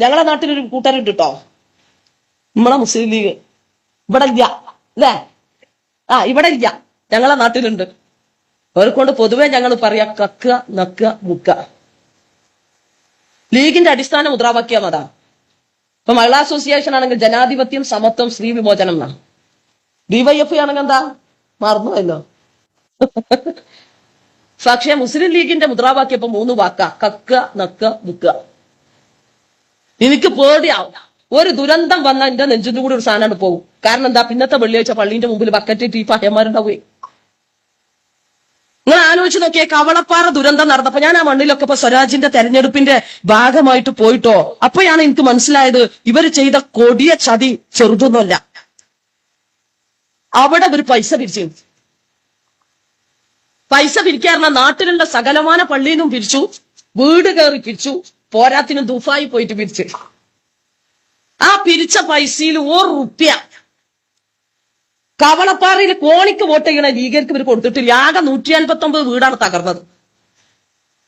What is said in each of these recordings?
ഞങ്ങളെ നാട്ടിലൊരു കൂട്ടരുണ്ട് കേട്ടോ നമ്മളെ മുസ്ലിം ലീഗ്. ഇവിടെ ഇല്ല. അല്ലേ? ആ ഇവിടെ ഇല്ല. ഞങ്ങളെ നാട്ടിലുണ്ട്. അവർക്കൊണ്ട് പൊതുവെ ഞങ്ങൾ പറയാ കക്കുക നക്കുക മുക്ക ലീഗിന്റെ അടിസ്ഥാന മുദ്രാവാക്യം അതാ. ഇപ്പൊ മഹിളാ അസോസിയേഷൻ ആണെങ്കിൽ ജനാധിപത്യം സമത്വം സ്ത്രീ വിമോചനം എന്നാ. ഡിവൈഎഫ് ആണെങ്കിൽ എന്താ? മറന്നുവല്ലോ പക്ഷേ മുസ്ലിം ലീഗിന്റെ മുദ്രാവാക്യം ഇപ്പൊ മൂന്ന് വാക്ക. കക്ക നക്ക മുക്ക എനിക്ക് പേടിയാവും ഒരു ദുരന്തം വന്നാൽ എന്റെ നെഞ്ചിന്റെ കൂടി ഒരു സാധനമാണ് പോകും. കാരണം എന്താ? പിന്നത്തെ വെള്ളിയാഴ്ച പള്ളീന്റെ മുമ്പിൽ ബക്കറ്റ് ടീ പയ്യന്മാരുണ്ടാവേ നിങ്ങൾ ആലോചിച്ച് നോക്കിയേ കവളപ്പാറ ദുരന്തം നടന്നപ്പോ ഞാൻ ആ മണ്ണിലൊക്കെ ഇപ്പൊ സ്വരാജിന്റെ തെരഞ്ഞെടുപ്പിന്റെ ഭാഗമായിട്ട് പോയിട്ടോ? അപ്പോഴാണ് എനിക്ക് മനസ്സിലായത് ഇവർ ചെയ്ത കൊടിയ ചതി ചെറുതൊന്നുമല്ല. അവിടെ ഒരു പൈസ പിരിച്ചു. പൈസ പിരിക്കാറുള്ള നാട്ടിലുള്ള സകലമാന പള്ളിയിൽ നിന്നും പിരിച്ചു. വീട് കയറി പിരിച്ചു. പോരാത്തിനും ദുഫായി പോയിട്ട് പിരിച്ചു. ആ പിരിച്ച പൈസയിൽ ഒരു റുപ്യ. കവളപ്പാറയിൽ കോണിക്ക് വോട്ട് ചെയ്യണ ലീഗർക്ക് ഇവർ കൊടുത്തിട്ടില്ല. ആകെ നൂറ്റി അൻപത്തി ഒമ്പത് വീടാണ് തകർന്നത്.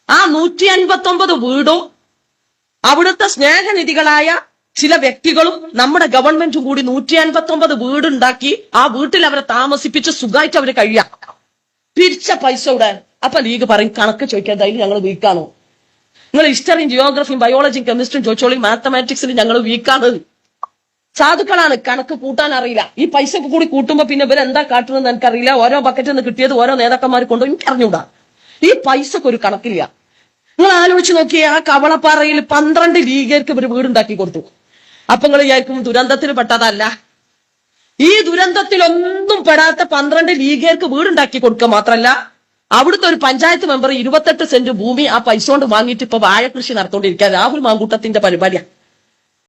ആ നൂറ്റി അൻപത്തി ഒമ്പത് വീടും അവിടുത്തെ സ്നേഹനിധികളായ ചില വ്യക്തികളും നമ്മുടെ ഗവൺമെന്റും കൂടി നൂറ്റി അൻപത്തി ഒമ്പത് വീടുണ്ടാക്കി ആ വീട്ടിൽ അവരെ താമസിപ്പിച്ച് സുഖമായിട്ട് അവർ കഴിയാം. പിരിച്ച പൈസ ഇവിടെ അപ്പൊ ലീഗ് പറയും കണക്ക് ചോദിക്കാൻ ഞങ്ങൾ വീക്കാണോ? നിങ്ങൾ ഹിസ്റ്ററിയും ജിയോഗ്രഫിയും ബയോളജിയും കെമിസ്ട്രിയും ചോദിച്ചോളി മാത്തമാറ്റിക്സിലും ഞങ്ങൾ വീക്കാണ് സാധുക്കളാണ്. കണക്ക് കൂട്ടാൻ അറിയില്ല. ഈ പൈസ കൂടി കൂട്ടുമ്പോ പിന്നെ ഇവർ എന്താ കാട്ടുന്നത് എനിക്കറിയില്ല. ഓരോ ബക്കറ്റിൽ നിന്ന് കിട്ടിയത് ഓരോ നേതാക്കന്മാർ കൊണ്ടു എനിക്ക് അറിഞ്ഞൂടാ ഈ പൈസക്ക് ഒരു കണക്കില്ല. നിങ്ങൾ ആലോചിച്ച് നോക്കിയേ ആ കവളപ്പാറയിൽ പന്ത്രണ്ട് ലീഗർക്ക് ഇവർ വീടുണ്ടാക്കി കൊടുത്തു. അപ്പൊ നിങ്ങൾ വിചാരിക്കും ദുരന്തത്തിൽ പെട്ടതല്ല. ഈ ദുരന്തത്തിലൊന്നും പെടാത്ത പന്ത്രണ്ട് ലീഗർക്ക് വീടുണ്ടാക്കി കൊടുക്കുക മാത്രല്ല അവിടുത്തെ ഒരു പഞ്ചായത്ത് മെമ്പർ ഇരുപത്തെട്ട് സെന്റ് ഭൂമി ആ പൈസ കൊണ്ട് വാങ്ങിയിട്ട് ഇപ്പൊ വാഴ കൃഷി നടത്തുകൊണ്ടിരിക്കുക രാഹുൽ മാങ്കൂട്ടത്തിന്റെ പരിപാടിയാണ്